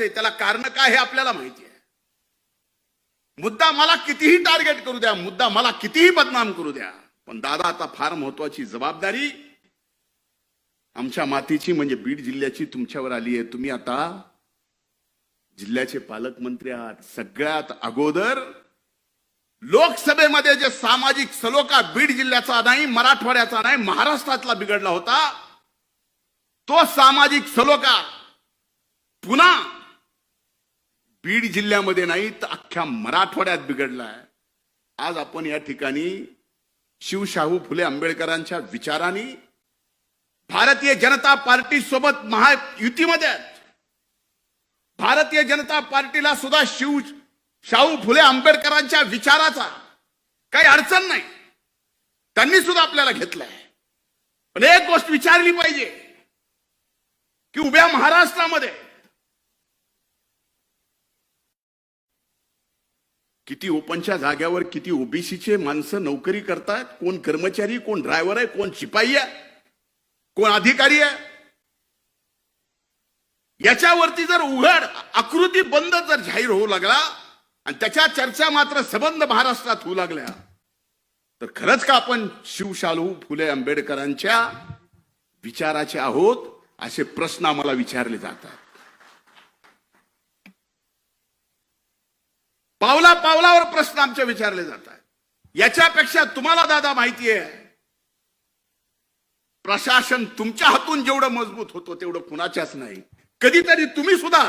आहे त्याला कारण काय हे आपल्याला माहिती आहे. मुद्दा मला कितीही टार्गेट करू द्या मुद्दा मला कितीही बदनाम करू द्या पण दादा आता फार महत्वाची जबाबदारी आमच्या मातीची म्हणजे बीड जिल्ह्याची तुमच्यावर आली आहे. तुम्ही आता जिल्ह्याचे पालकमंत्री आहात. सगळ्यात अगोदर लोकसभेमध्ये जे सामाजिक सलोखा बीड जिल्ह्याचा नाही मराठवाड्याचा नाही महाराष्ट्रातला बिघडला होता तो सामाजिक सलोखा पुन्हा बीड जिल्ह्यामध्ये नाही तर अख्ख्या मराठवाड्यात बिघडलाय. आज आपण या ठिकाणी शिवशाहू फुले आंबेडकरांच्या विचाराने भारतीय जनता पार्टी सोबत महायुतीमध्ये आहेत. भारतीय जनता पार्टीला सुद्धा शिव शाहू फुले आंबेडकरांच्या विचाराचा काही अडचण नाही. त्यांनी सुद्धा आपल्याला घेतलाय. पण एक गोष्ट विचारली पाहिजे की उभ्या महाराष्ट्रामध्ये किती ओपनच्या जाग्यावर किती ओबीसीचे माणसं नोकरी करतात कोण कर्मचारी कोण ड्रायव्हर आहे कोण शिपाई आहे? कोण अधिकारी आहे? याच्यावरती जर उघड आकृती बंद जर जाहीर होऊ लागला आणि त्याच्या चर्चा मात्र सबंध महाराष्ट्रात होऊ लागल्या तर खरंच का आपण शिवशालू फुले आंबेडकरांच्या विचाराचे आहोत? असे प्रश्न आम्हाला विचारले जातात. पावला पावलावर प्रश्न आमचे विचारले जातात याच्यापेक्षा तुम्हाला दादा माहिती आहे प्रशासन तुमच्या हातून जेवढं मजबूत होतं तेवढं कुणाच्याच नाही. कधीतरी तुम्ही सुद्धा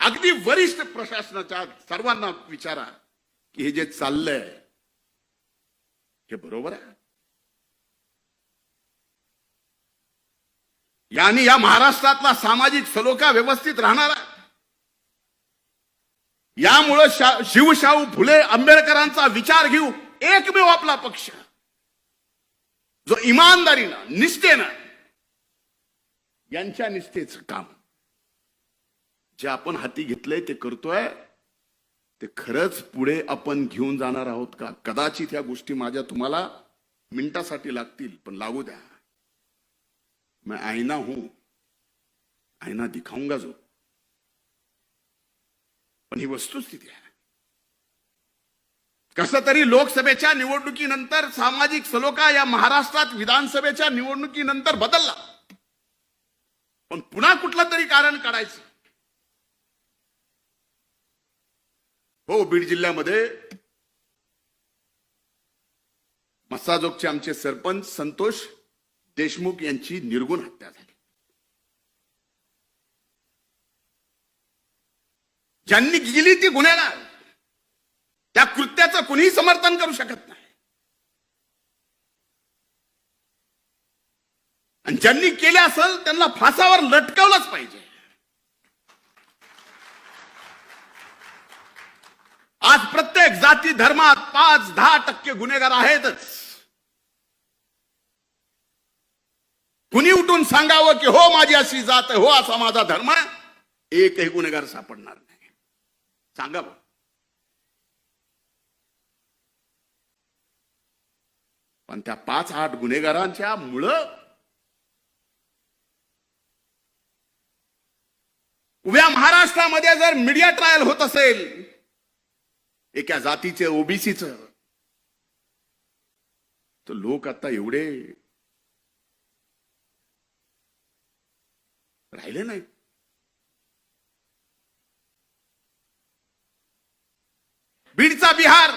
अगदी वरिष्ठ प्रशासनाच्या सर्वांना विचारा की हे जे चाललंय हे बरोबर आहे? यांनी या महाराष्ट्रातला सामाजिक सलोखा व्यवस्थित राहणार आहे यामुळं शा- शिवशाहू फुले आंबेडकरांचा विचार घेऊ एकमेव आपला पक्ष. जो इमानदारीनं निष्ठेनं यांच्या निष्ठेचं काम. जे आपण हाती घेतलंय ते करतोय ते खरंच पुढे आपण घेऊन जाणार आहोत का? कदाचित ह्या गोष्टी माझ्या तुम्हाला मिनिटासाठी लागतील पण लागू द्या. मैं आईना हूं आईना दिखाऊंगा जो. पण ही वस्तुस्थिती आहे. कसं तरी लोकसभेच्या निवडणुकीनंतर सामाजिक सलोखा या महाराष्ट्रात विधानसभेच्या निवडणुकीनंतर बदलला. पण पुन्हा कुठलं तरी कारण काढायचं. हो बीड जिल्ह्यामध्ये मस्साजोगचे आमचे सरपंच संतोष देशमुख यांची निर्गुण हत्या झाली. ज्यांनी गेली ती गुन्हेगार त्या कृत्याचं कुणीही समर्थन करू शकत नाही. आणि ज्यांनी केले असेल त्यांना फासावर लटकवलंच पाहिजे. आज प्रत्येक जाती धर्मात पाच दहा टक्के गुन्हेगार आहेतच कुणी उठून सांगावं की हो माझी अशी जात आहे हो असा माझा धर्म आहे. एकही गुन्हेगार सापडणार नाही. सांगा बघ पण त्या पाच आठ गुन्हेगारांच्या मुळ उभ्या महाराष्ट्रामध्ये जर मीडिया ट्रायल होत असेल एका जातीचे ओबीसीच तर लोक आता एवढे राहिले नाही बीडचा बिहार.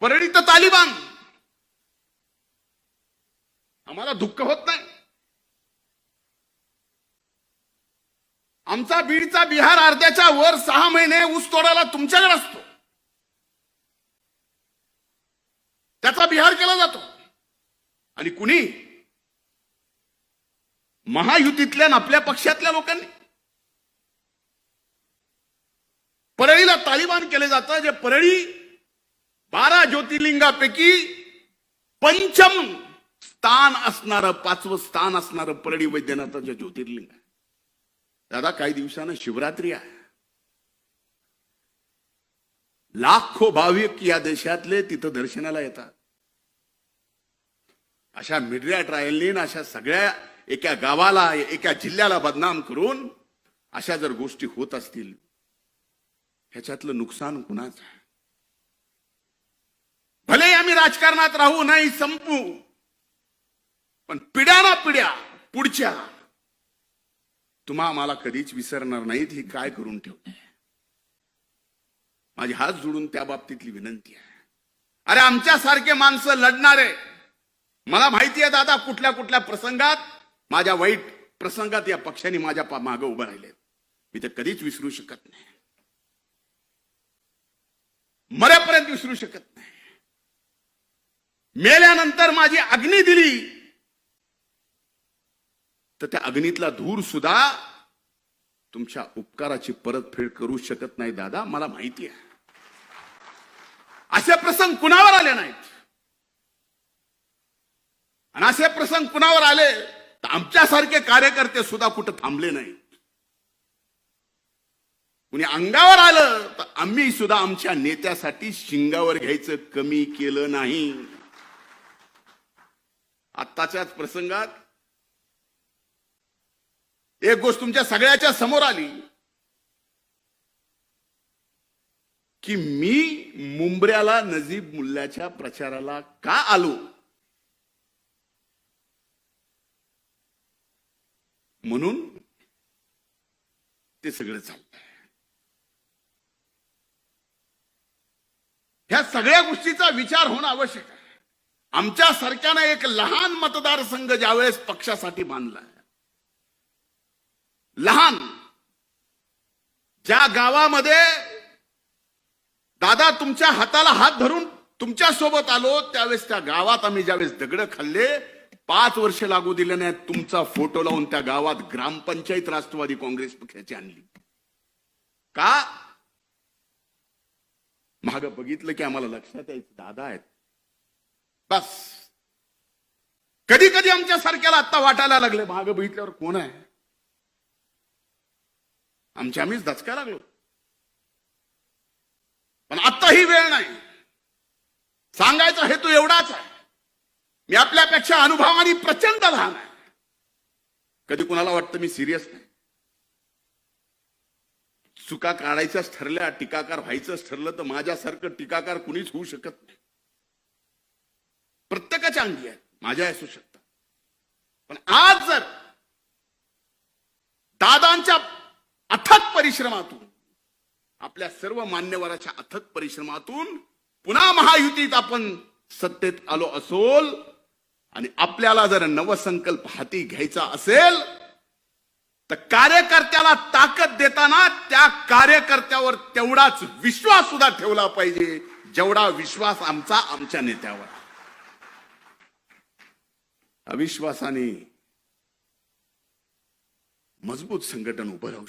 परळीत तालिबान. आम्हाला दुःख होत नाही. आमचा बीडचा बिहार अर्ध्याच्या वर सहा महिने ऊस तोडायला तुमच्याकडे असतो. त्याचा बिहार केला जातो. आणि कुणी महायुतीतल्या आपल्या पक्षातल्या लोकांनी तालिबान केले जातं जे परळी बारा ज्योतिर्लिंगापैकी पंचम स्थान असणारं पाचवं स्थान असणारं परळी वैद्यनाथाचं ज्योतिर्लिंग आहे. दादा काही दिवसानं शिवरात्री आहे. लाखो भाविक या देशातले तिथं दर्शनाला येतात. अशा मीडिया ट्रायलनी अशा सगळ्या एका गावाला एका जिल्ह्याला बदनाम करून अशा जर गोष्टी होत असतील ह्याच्यातलं नुकसान कुणाचं आहे? भले आम्ही राजकारणात राहू नाही संपू पण पिढ्या ना पिढ्या पुढच्या तुम्हा आम्हाला कधीच विसरणार नाहीत ही काय करून ठेवते? माझी हात जोडून त्या बाबतीतली विनंती आहे. अरे आमच्यासारखे माणसं लढणारे मला माहिती आहे दादा कुठल्या कुठल्या प्रसंगात माझ्या वाईट प्रसंगात या पक्षाने माझ्या मागं उभं राहिले मी तर कधीच विसरू शकत नाही. मरेपर्यंत विसरू शकत नाही. मेल्यानंतर माझी अग्नी दिली. तर त्या अग्नीतला धूर सुद्धा तुमच्या उपकाराची परतफेड करू शकत नाही दादा. मला माहिती आहे. असे प्रसंग कुणावर आले नाहीत? आणि असे प्रसंग कुणावर आले? तर आमच्यासारखे कार्यकर्ते सुद्धा कुठं थांबले नाहीत. कुणी अंगावर आलं तर आम्ही सुद्धा आमच्या नेत्यासाठी शिंगावर घ्यायचं कमी केलं नाही. आत्ताच्याच प्रसंगात एक गोष्ट तुमच्या सगळ्याच्या समोर आली की मी मुंबऱ्याला नजीब मुल्ल्याच्या प्रचाराला का आलो? म्हणून ते सगळं चाललंय ह्या सगळ्या गोष्टीचा विचार होणं आवश्यक आहे. आमच्या सारख्यानं एक लहान मतदारसंघ ज्यावेळेस पक्षासाठी बांधला लहान ज्या गावामध्ये दादा तुमच्या हाताला हात धरून तुमच्यासोबत आलो त्यावेळेस त्या गावात आम्ही ज्यावेळेस दगड खाल्ले पाच वर्ष लागू दिले नाही तुमचा फोटो लावून त्या गावात ग्रामपंचायत राष्ट्रवादी काँग्रेस पक्षाची आणली. का? माग बघितलं की आम्हाला लक्षात यायचं दादा आहेत. बस. कधी कधी आमच्या सारख्याला आता वाटायला लागले माग बघितल्यावर कोण आहे? आमच्या आम्हीच दचका लागलो. पण आत्ता ही वेळ नाही. सांगायचा हेतू एवढाच आहे. मी आपल्यापेक्षा अनुभवाने प्रचंड लहान आहे. कधी कुणाला वाटतं मी सिरियस नाही? चुका काढायच्याच ठरल्या टीकाकार व्हायचंच ठरलं तर माझ्यासारखं टीकाकार कुणीच होऊ शकत नाही. प्रत्येकाच्या अंगी आहे. माझ्या असू शकतात. पण आज जर दादांच्या अथक परिश्रमातून आपल्या सर्व मान्यवराच्या अथक परिश्रमातून पुन्हा महायुतीत आपण सत्तेत आलो असोल आणि आपल्याला जर नवसंकल्प हाती घ्यायचा असेल तर कार्यकर्त्याला ताकद देताना त्या कार्यकर्त्यावर तेवढाच विश्वास सुद्धा ठेवला पाहिजे जेवढा विश्वास आमचा आमच्या नेत्यावर. अविश्वासाने मजबूत संघटन उभं राहू